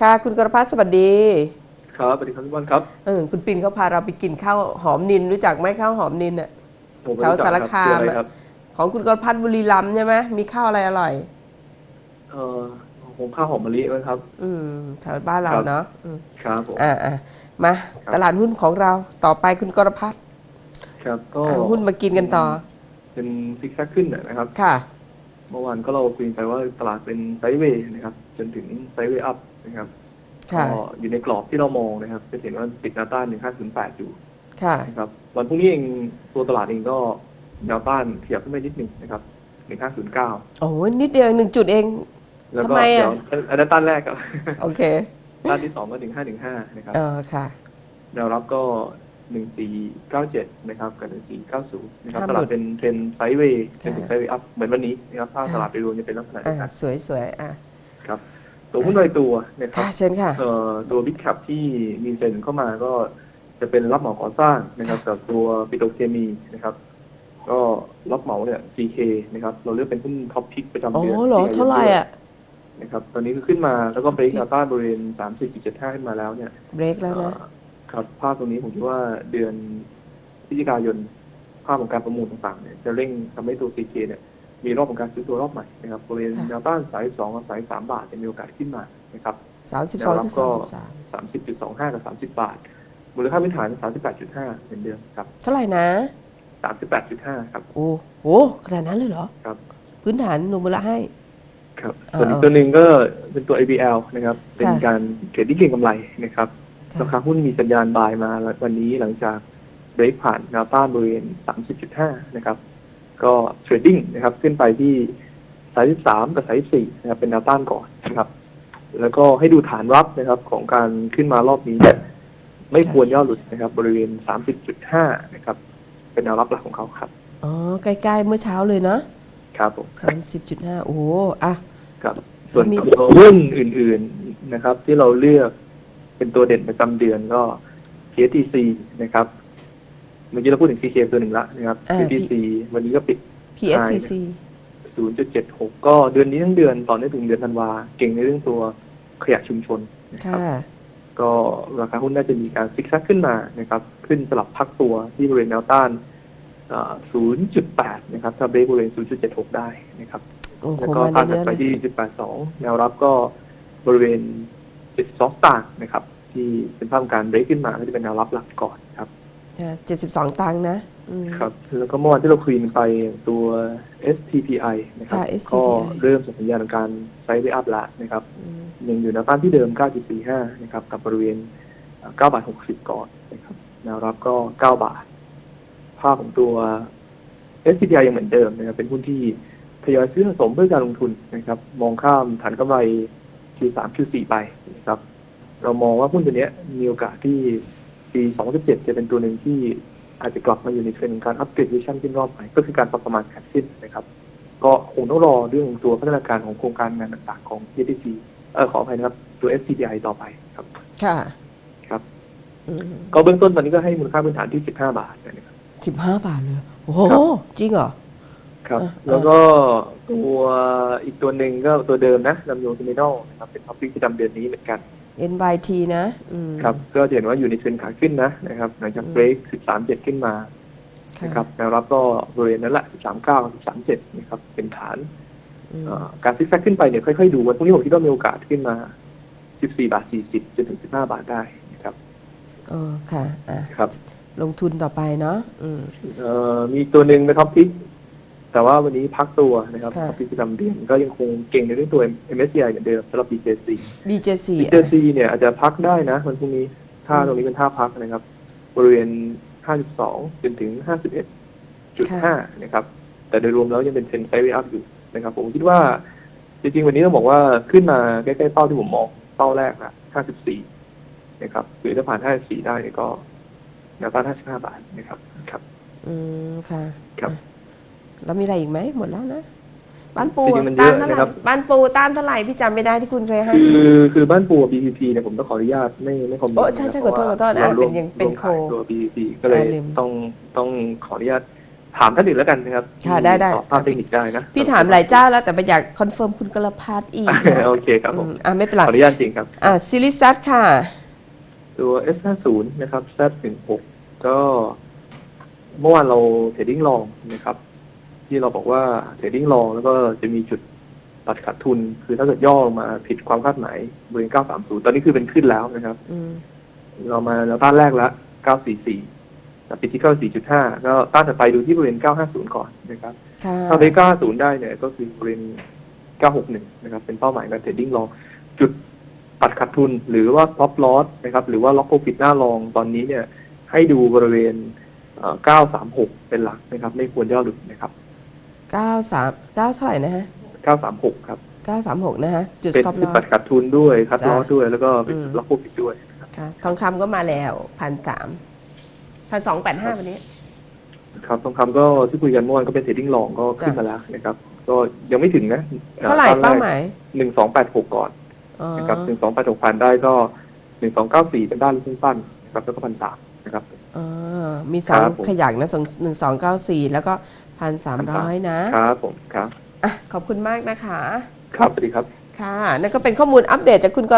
ค่ะคุณกรพัฒน์สวัสดี ครับสวัสดีครับพี่บอลครับเออคุณปินเขาพาเราไปกินข้าวหอมนินรู้จักไหมข้าวหอมนินอะผมไม่แถวสารคามคืออะไรอะครับของคุณกรพัฒน์บุรีรัมย์ใช่ไหมมีข้าวอะไรอร่อย เอ่อผมข้าวหอมมะลิไหมครับ อืมแถวบ้านเราครับ เนาะอืมครับผม อ่าอ่ามาครับ ตลาดหุ้นของเราต่อไปคุณกรพัฒน์ครับก็เอาหุ้นมากินกันต่อ เป็นซิกแซกขึ้นนะครับ ค่ะ เมื่อวานก็เราคุยไปว่าตลาดเป็นไซด์เวย์นะครับ จนถึงไซด์เวย์อัพนะครับค่ะก็อยู่ในกรอบที่เรามองนะครับ จะเห็นว่าติดแนวต้าน1508อยู่ค่ะนะครับวันพรุ่งนี้เองตัวตลาดเองก็แนวต้านขยับขึ้นไปนิดหนึ่งนะครับ1509โอ้ยนิดเดียวหนึ่งจุดเองแล้วก็ทำไมอะเดี๋ยวอันนั้นต้านแรกครับโอเคต้านที่สองก็ถึง515นะครับเออค่ะแนวรับก็ หนึ่งสี่เก้าเจ็ดนะครับกับหนึ่งสี่เก้าศูนย์นะครับห้ามตหลุลาดดเป็นเทรนไซด์เวย์เป็นค่ะไซด์เวย์อัพเหมือนวันนี้นะครับถ้าค่ะตลาดไปรวมจะเป็นลักษณะเดีอ่ายวกันสวยสวยๆอะครับตัวหุ้นรายตัวนะครับค่ะเชิญค่ะเอ่อตัวบิ๊กแคปที่มีเซ็นเข้ามาก็จะเป็นรับเหมาก่อสร้างนะครับกับตัวปิโตรเคมีนะครับ ก็รับเหมาเนี่ย CK นะครับ เราเลือกเป็นหุ้นท็อปพิกประจำโอ้เดือนเหรอที่เท่าไหร่อะนะครับ ตอนนี้ก็ขึ้นมาแล้วก็เบรกแนวต้านบริเวณสามสิบจุดเจ็ดห้าขึ้นมาแล้วเนี่ยเบรกแล้วนะเอ่อ ครับ ภาพตรงนี้ผมคิดว่าเดือนพฤศจิกายนภาพของการประมูลต่างๆเนี่ยจะเร่งทำให้ตัว CK เนี่ยมีรอบของการซื้อตัวรอบใหม่นะครับบริเวณค่ะแนวต้านสายสองกับสายสามบาทจะมีโอกาสขึ้นมานะครับสามสิบสองที่แนวสารัมบสิบสามสามสิบจุดสองห้ากับสามสิบบาท มูลค่าพื้นฐานสามสิบแปดจุดห้าเหมือนเดิมครับ เท่าไหร่นะสามสิบแปดจุดห้าครับ โอ้โหขนาดนั้นเลยเหรอ ครับ พื้นฐานหนูมูละให้ ครับอ่าส่วนอีกตัวหนึ่งก็เป็นตัว ABL นะครับ เป็นค่ะการเทรดที่เก็งกำไรนะครับค่ะ ราคาหุ้นมีสัญญาณบายมาวันนี้หลังจากเบรกผ่านแนวต้านบริเวณ 30.5 นะครับ ก็เทรดดิ้งนะครับ ขึ้นไปที่ 33 กับ 34 นะครับ เป็นแนวต้านก่อนนะครับ แล้วก็ให้ดูฐานรับนะครับ ของการขึ้นมารอบนี้เนี่ยไม่ควรย่อหลุดนะครับ บริเวณ 30.5 นะครับ เป็นแนวรับหลักของเขาครับ อ๋อ ใกล้ๆ เมื่อเช้าเลยเนาะครับผมสามสิบจุดห้าโอ้โหอะ ครับ ส่วนมีตัวหุ้นอื่น ๆนะครับ ที่เราเลือก เป็นตัวเด่นประจำเดือนก็ KTC นะครับ เมื่อกี้เราพูดถึง CK ตัวหนึ่งละนะครับอ่า KTC วันนี้ก็ปิด PSCC 0.76 ก็เดือนนี้ทั้งเดือนต่อเนื่องถึงเดือนธันวา เก่งในเรื่องตัวขยะชุมชนนะครับค่ะก็ราคาหุ้นน่าจะมีการซิกแซกขึ้นมานะครับ ขึ้นสลับพักตัวที่บริเวณแนวต้านเอ่อ0.8 นะครับ ถ้าเบรกบริเวณ 0.76 ได้นะครับ โอ้โหแล้วก็มาต้านเรื่ถัดอยๆไปเลยที่0.82 แนวรับก็บริเวณ 72ต่างค์นะครับ ที่เป็นภาพของการเบรกขึ้นมาก็จะเป็นแนวรับหลักก่อนครับเจ็ดสิบสองตังค์นะอืมครับ แล้วก็เมื่อวานที่เราคุยกันไปตัว STPI นะครับค่ะก็ STPI เริ่มส่งสัญญาณของการไซด์เวอัพแล้วนะครับอืมยังอยู่แนวต้านที่เดิม 9.45 นะครับ กับบริเวณ 9 บาท 60 ก่อนนะครับแนวรับก็ 9 บาท ภาพของตัว SCPI ยังเหมือนเดิมนะครับ เป็นหุ้นที่ทยอยซื้อสะสมเพื่อการลงทุนนะครับ มองข้ามฐานกำไร Q3 Q4 ไปนะครับ เรามองว่าหุ้นตัวเนี้ยมีโอกาสที่ปี 2017 จะเป็นตัวหนึ่งที่อาจจะกลับมาอยู่ในเทรนด์ของการอัปเกรดวิชั่นขึ้นรอบใหม่ก็คือการปรับประมาณขาดขึ้นนะครับ ก็คงต้องรอเรื่องตัวพัฒนาการของโครงการงานต่างๆของ PTC เออขออภัยนะครับ ตัว SCPI ต่อไปครับ ค่ะ ครับอืมก็เบื้องต้นตอนนี้ก็ให้มูลค่าพื้นฐานที่ 15 บาทนะครับ สิบห้าบาทเลย โอ้โห ครับ จริงเหรอ ครับอ่าแล้วก็ตัวอีกตัวหนึ่งก็ตัวเดิมนะลำโยงเทอร์มินอลนะครับเป็นท็อปปิ้ประจำเดือนนี้เหมือนกัน NYT นะอืม ครับ ก็จะเห็นว่าอยู่ในเทรนด์ขาขึ้นนะนะครับหลังจากเบรก13.7 ขึ้นมาค่ะ นะครับแนวรับก็บริเวณนั้นแหละ13.9 13.7นะครับเป็นฐานอืมเอ่อการซิกแซกขึ้นไปเนี่ยค่อยๆดูวันพรุ่งนี้ผมคิดว่ามีโอกาสขึ้นมา 14บาท40จนถึง 15 บาทได้นะครับเออค่ะอะ ครับลงทุนต่อไปเนาะอืม เอ่อมีตัวหนึ่งเป็นท็อปพิก แต่ว่าวันนี้พักตัวนะครับค่ะท็อปพิกประจำเดือนก็ยังคงเก่งในเรื่องตัว MSCI เหมือนเดิมสำหรับ BJC BJC อะ BJC เนี่ยอาจจะพักได้นะวันพรุ่งนี้ถ้าอืมตรงนี้เป็นท่าพักนะครับ บริเวณ 52จนถึง 51.5 นะครับ แต่โดยรวมแล้วยังเป็นเทรนด์ไซด์เวย์อัพอยู่นะครับ ผมคิดว่า จริงๆ วันนี้ต้องบอกว่าขึ้นมาใกล้ๆเป้าที่ผมมองเป้าแรกนะ54 นะครับหรือถ้าผ่าน 54 ได้เนี่ยก็แนวต้าน55 บาทนะครับครับ อืมค่ะครับ อะ แล้วมีอะไรอีกไหมหมดแล้วนะบ้านปูจริงๆมันเยต้าอะนเท่าไหร่นะครับ บ้านปูต้านเท่าไหร่พี่จำไม่ได้ที่คุณเคยให้คือ คือบ้านปูกับ BPP เนี่ยผมต้องขออนุญาตไม่ไม่คอมเมนต์โอ้ใช่ใช่นะเพราะขอโทษขอโทษว่าอะราร่วมเป็นยังเป็นร่วมขายโค ตัว BPP ก็เลยอะลืมต้องต้องขออนุญาตถามท่านอื่นแล้วกันนะครับค่ะได้ได้ ตอบภาพเทคนิคได้นะพี่ถามหลายเจ้าแล้วแต่ไปอยากคอนเฟิร์มคุณกรพัฒน์อีกนะโอเคครับผอืมมอะไม่เป็นขไรออนุญาตจริงครับ อะซิลิซัตค่ะ ตัว S50 นะครับ Z16 ก็เมื่อวานเราเทรดดิ้งลองนะครับ ที่เราบอกว่าเทรดดิ้งลองแล้วก็จะมีจุดตัดขาดทุน คือถ้าเกิดย่อลงมาผิดความคาดหมายบริเวณ 930 ตอนนี้คือเป็นขึ้นแล้วนะครับอืมเรามาแล้วต้านแรกแล้ว944แต่ปิดที่ 94.5 ก็ต้านถัดไปดูที่บริเวณ 950 ก่อนนะครับค่ะถ้าไป 950 ได้เนี่ยก็คือบริเวณ 961 นะครับ เป็นเป้าหมายการเทรดดิ้งลอง จุดตัดขาดทุนหรือว่า stop loss นะครับ หรือว่าล็อกโ r ฟิตหน้าลองตอนนี้เนี่ย ให้ดูบริเวณเอ่อ936 เป็นหลักนะครับ ไม่ควรย่อหลุดนะครับ เก้าสามเก้าเท่าไหร่นะฮะ936 ครับ เก้าสามหกนะฮะ จุด เป็น stop จุด loss ตัดขาดทุนด้วยคัดจ้ะลอสด้วยแล้วก็เป็นอืม ล็อกโ r ฟิตด้วยนะครับค่ะทองคำก็มาแล้วพันสามพันสองแปดห้าวันนี้ ครับทองคำก็ที่คุยกันเมื่อวานก็เป็นเทรดดิ้งลองก็ขึ้นจ้ะ มาแล้วนะครับ ก็ยังไม่ถึงนะเท่าไหร่เป้าหมายหนึ่งสองแปดหกก่อนอ๋อนะครับหนึ่งสองแปดหกพันได้ก็หนึ่งสองเก้าสี่เป็นด้านลูกปั้นนะครับแล้วก็พันสามนะครับ อ๋อมีสองครับผม ขยักนะสองหนึ่งสองเก้าสี่แล้วก็พันสามร้อยนะ ครับผมครับ อะ ขอบคุณมากนะคะ ครับสวัสดีครับ ค่ะ นั่นก็เป็นข้อมูลอัปเดตจากคุณก